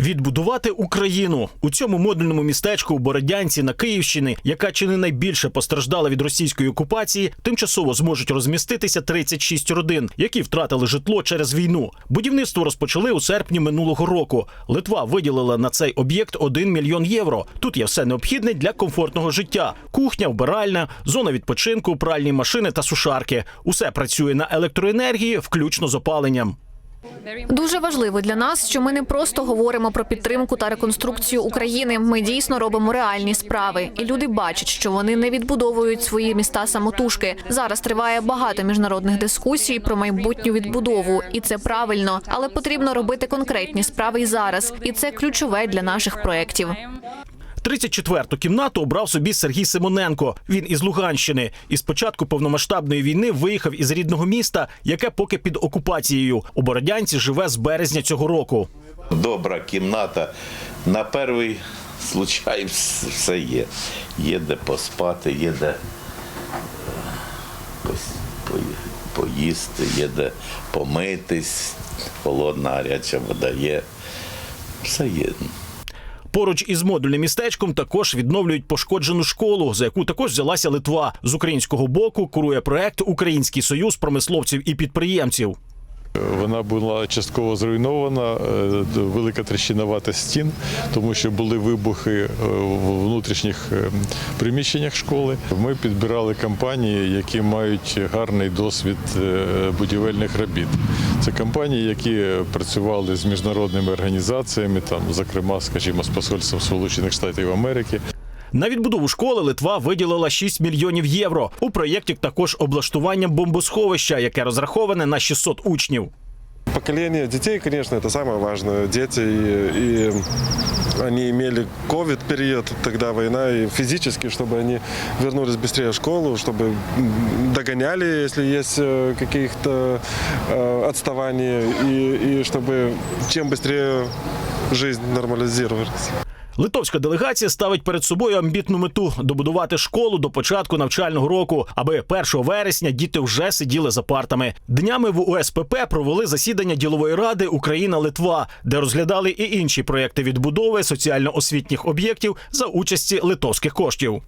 Відбудувати Україну у цьому модульному містечку у Бородянці на Київщині, яка чи не найбільше постраждала від російської окупації, тимчасово зможуть розміститися 36 родин, які втратили житло через війну. Будівництво розпочали у серпні минулого року. Литва виділила на цей об'єкт 1 мільйон євро. Тут є все необхідне для комфортного життя: кухня, вбиральня, зона відпочинку, пральні машини та сушарки. Усе працює на електроенергії, включно з опаленням. Дуже важливо для нас, що ми не просто говоримо про підтримку та реконструкцію України. Ми дійсно робимо реальні справи, і люди бачать, що вони не відбудовують свої міста самотужки. Зараз триває багато міжнародних дискусій про майбутню відбудову, і це правильно, але потрібно робити конкретні справи й зараз, і це ключове для наших проєктів. 34-ту кімнату обрав собі Сергій Симоненко. Він із Луганщини. І з початку повномасштабної війни виїхав із рідного міста, яке поки під окупацією. У Бородянці живе з березня цього року. Добра кімната. На перший случай все є. Є де поспати, є де е, поїсти, є де помитись, холодна гаряча вода є. Все є. Поруч із модульним містечком також відновлюють пошкоджену школу, за яку також взялася Литва. З українського боку курує проект Український союз промисловців і підприємців. Вона була частково зруйнована, е, велика тріщина вата стін, тому що були вибухи е, в внутрішніх е, приміщеннях школи. Ми підбирали компанії, які мають гарний досвід будівельних робіт. Це компанії, які працювали з міжнародними організаціями, там, зокрема, скажімо, з посольством Сполучених Штатів Америки. На відбудову школи Литва виділила 6 мільйонів євро. У проєкті також облаштування бомбосховища, яке розраховане на 600 учнів. Поколение детей, конечно, это самое важное. Дети, и, и они имели ковид-период, тогда война, и физически, чтобы они вернулись быстрее в школу, чтобы м, догоняли, если есть э, каких-то э, отставания, и, и чтобы чем быстрее жизнь нормализировалась. Литовська делегація ставить перед собою амбітну мету добудувати школу до початку навчального року, аби 1 вересня діти вже сиділи за партами. Днями в УСПП провели засідання ділової ради Україна-Литва, де розглядали і інші проекти відбудови соціально-освітніх об'єктів за участі литовських коштів.